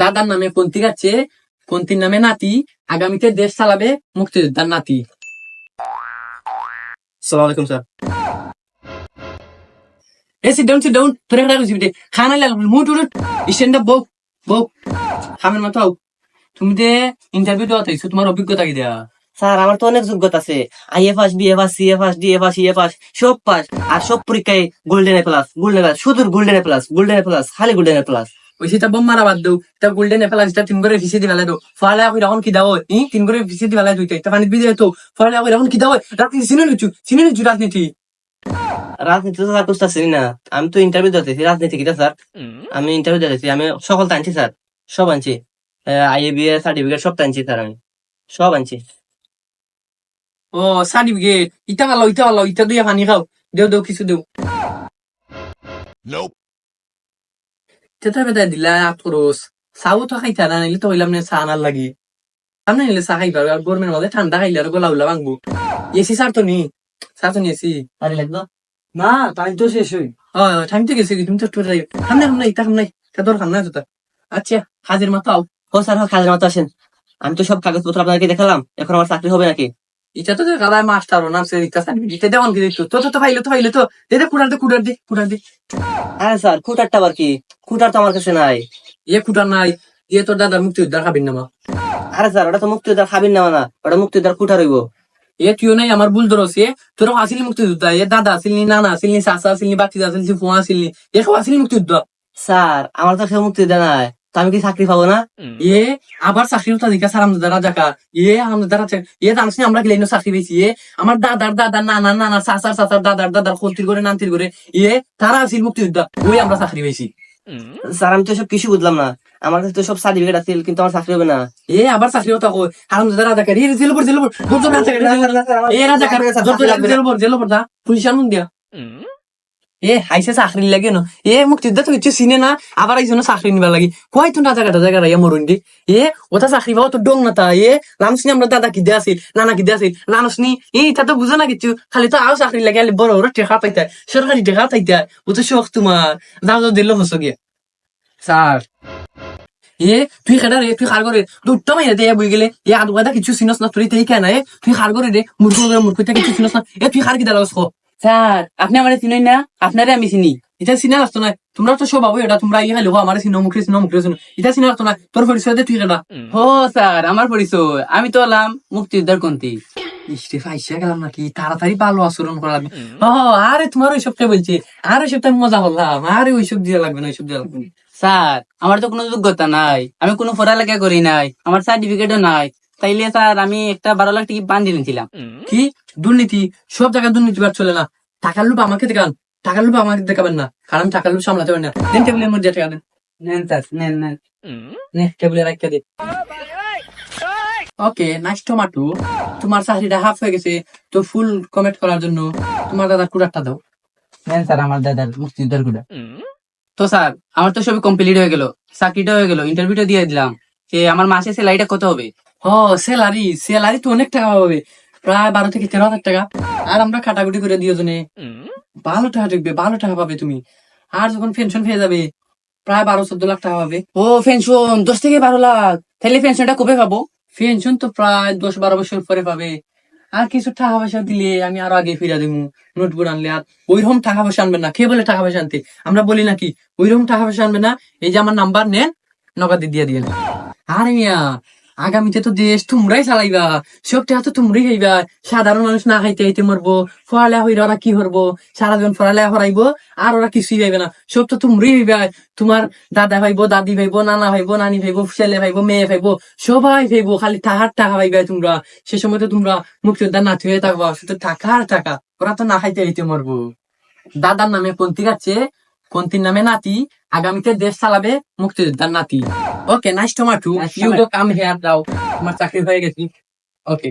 দাদার নামে পন্থী গাচ্ছে পন্থীর নামে নাতি আগামীতে দেশ চালাবে মুক্তিযোদ্ধার নাতি। সালাম আলাইকুম স্যার। এ সিট ডাউন সিট ডাউন তোর একটা কিছু দে খানা লাগবে মুট উঠ স্ট্যান্ড আপ বউ বউ খামের মতো আও তুমি দে ইন্টারভিউ দেওয়া তাইছো তোমার অভিজ্ঞতা কি দেয়া? স্যার আমার তো অনেক যোগ্যতা আছে। IA pass BA pass CA pass DA pass EA pass সব পাস। আর সব পরীক্ষায় golden A plus golden plus শুধু golden A plus golden A plus খালি গোল্ডেন এ প্লাস ওই সেটা বোম মারা বাদ দেও তা গোল্ডেন এপেল আছে তিন করে ফিসে দি ফেলাই দো ফলে এখন এখন কি দাও ই তিন করে ফিসে দি ফেলাই দুইটা তা পানি বিদে তো ফলে এখন এখন কি দাও রাজনীতি চিনে নিচু চিনে নিচু রাজনীতি রাজনীতি তো স্যার বুঝতেছি না আমি তো ইন্টারভিউ দিতেছি রাজনীতি কিটা স্যার আমি ইন্টারভিউ দিতেছি আমি সকল আনছি স্যার সব আনছি আইএ বিএ সার্টিফিকেট সব আনছি স্যার আমি সব আনছি ও সার্টিফিকেট ইটা ভালো ইটা ভালো ইটা দুইয়া পানি খাও দেও দেও কিছু দেও বেটা দিলা আতরস চাও তো খাইতা না নাইলে তো হইলাম না চা আনার লাগি সামনে নিলে চা খাইবা আর গরমের মধ্যে ঠান্ডা খাইলে আর গোলা উলা ভাঙবো এসি সার তো নি সার তো নি এসি আরে লাগতো না টাইম তো শেষ হই হ্যাঁ টাইম তো গেছে তুমি তো যাই সামনে সামনে ইটা সামনে তা তোর সামনে আছে আচ্ছা হাজির মতো আও ও স্যার কাজের মতো আসেন আমি তো সব কাগজপত্র আপনাকে দেখালাম এখন আমার চাকরি হবে নাকি এটা তো গাদায় মাস্টার ও নাম সে এটা দেওয়ান কি দিত তো তো তো পাইলো তো দে দে কুড়ার দে কুড়ার দে কুড়ার দে। আরে স্যার খুঁটারটা আবার কি? খুঁটার তো আমার কাছে নাই। এ কুটার নাই। এ তোর দাদার মুক্তি উদ্ধার খাবিন না মা আরে স্যার ওটা তো মুক্তিদার খাবিন না না। ওটা মুক্তিদার খুঁটা রইব এ তুইও নাই আমার ভুল ধরস এ। তোর আসিল মুক্তি উদ্ধার এ দাদা আসিল নি নানা আসিল নি চাচা আসিল নি বাতি আসিল ফুয়া আসিল নি এ সব আসিল মুক্তি উদ্ধার স্যার আমার তো সে মুক্তিদার নাই। তো আমি কি চাকরি পাবো না এ আবার চাকরি উঠা দিকা সার আমাদের রাজা কা এ আমাদের রাজা এ জানিস আমরা গেলে চাকরি পেয়েছি এ আমার দাদার দাদার নানা নানা চাচার চাচার দাদার দাদার খন্তির করে নান্তির করে এ তারা আসিল মুক্তি উদ্ধার ওই আমরা চাকরি পেয়েছি স্যার আমি তো সব কিছু বুঝলাম না আমার কাছে তো সব সার্টিফিকেট আছে কিন্তু আমার চাকরি হবে না এ আবার চাকরি হতা কই হারাম দাদা রাজা কারি জেল পর জেল পর এ রাজা কারি জেল পর জেল পর দা পুলিশ আনুন দিয়া এ হাইসে চাকরি লাগে ন এ মুক্তিযোদ্ধা তো কিছু চিনে না আবার একজন চাকরি নিবা লাগি। কয় তুই রাজা কাটা জায়গা রাইয়া মরুন দি এ ওটা চাকরি পাও তো ডং না তা এ লামস নি আমরা দাদা কি দে আছিল নানা কি দে আছিল? লানস নি এ তা তো বুঝো না কিছু খালি তো আও চাকরি লাগে আলি বড় বড় টেকা পাইতা সরকারি টেকা পাইতা ও তো শখ তোমার যাও যাও দিল হসো গিয়া। স্যার এ তুই খেডা রে তুই খার করে দুটো মাইয়া দে বই গেলে এ আদু কিছু সিনস না তুই তাই কেন এ তুই খার করে রে মূর্খ মূর্খ তা কিছু সিনস না এ তুই খার কি দালাস খো স্যার আপনি আমার চিনেন না? আপনারে আমি চিনি। এটা সিনা আসতো না তোমরা তো সব ভাবো এটা তোমরা ইয়ে লোক আমার সিনো মুখে সিনো মুখে শুনো এটা সিনা আসতো না তোর পরিচয় দে তুই কেডা ও স্যার আমার পরিচয় আমি তো হলাম মুক্তিযোদ্ধার কন্তি। ইস্তে ফাইসা গেলাম নাকি? তাড়াতাড়ি ভালো আচরণ করা লাগবে ও আরে তোমার কে বলছে। আর আমি মজা করলাম আরে ওইসব দিয়ে লাগবে না ওইসব দিয়ে লাগবে না। স্যার আমার তো কোনো যোগ্যতা নাই। আমি কোনো পড়ালেখা করি নাই। আমার সার্টিফিকেটও নাই। তাইলে স্যার আমি একটা বারো লাখ টিকিট বান দিয়েছিলাম। কি? দুর্নীতি? সব জায়গায় দুর্নীতি বার চলে না। টাকার লোভ আমাকে দেখান টাকার লোভ আমাকে দেখাবেন না। কারণ টাকার লোভ সামলাতে পারেন না। দেন টেবিলের মধ্যে টাকা দেন। নেন স্যার নেন নেন। নে টেবিলে রাখতে দে। ওকে নাইস টমাটো তোমার চাকরিটা হাফ হয়ে গেছে। তো ফুল কমেন্ট করার জন্য তোমার দাদা কুড়ারটা দাও। নেন স্যার আমার দাদার মুক্তিযোদ্ধারগুলা তো স্যার আমার তো সবই কমপ্লিট হয়ে গেল। চাকরিটা হয়ে গেল। ইন্টারভিউটা দিয়ে দিলাম। যে আমার মাসে স্যালারিটা কত হবে? ও স্যালারি স্যালারি তো অনেক টাকা পাবে। প্রায় বারো থেকে তেরো হাজার টাকা। আর আমরা কাটাকুটি করে দিও জনে। ভালো টাকা দেখবে ভালো টাকা পাবে তুমি। আর যখন পেনশন পেয়ে যাবে, প্রায় বারো, চোদ্দ লাখ টাকা পাবে। ও পেনশন দশ থেকে বারো লাখ। তাহলে পেনশনটা কবে পাবো? পেনশন তো প্রায় দশ বারো বছর পরে পাবে। আর কিছু টাকা পয়সা দিলে আমি আরও আগে ফিরা দিব নোটবুক আনলে। আর ওইরকম টাকা পয়সা আনবেন না। কে বলে টাকা পয়সা আনতে? আমরা বলি নাকি, ওইরকম টাকা পয়সা আনবে না। এই যে আমার নাম্বার নেন, নগদে দিয়ে দিয়ে আরে মিয়া আগামীতে তো দেশ তোমরাই চালাইবা। সব টাকা তো তোমরাই খাইবা। সাধারণ মানুষ না খাইতে খাইতে মরবো। ফরালেয়া হইলে ওরা কি করব? সারা জীবন হরাইবো। আর ওরা কিছুই পাইবে না। সব তো তোমরাই হইবা তোমার দাদা ভাইবো, দাদি ভাইবো, নানা ভাইবো, নানি ভাইবো, ছেলে ভাইবো, মেয়ে ভাইবো, সবাই ভাইবো খালি টাকার টাকা পাইবে তোমরা। সে সময় তো তোমরা মুক্তিযোদ্ধা হয়ে থাকবা। শুধু টাকা আর টাকা। ওরা তো না খাইতে খাইতে মরবো। দাদার নামে পন্থী গাচ্ছে পন্থীর নামে নাতি। আগামীতে দেশ চালাবে মুক্তিযোদ্ধার নাতি। Okay nice Nice you tomato. Come here দাও আমার চাকরি হয়ে গেছি ওকে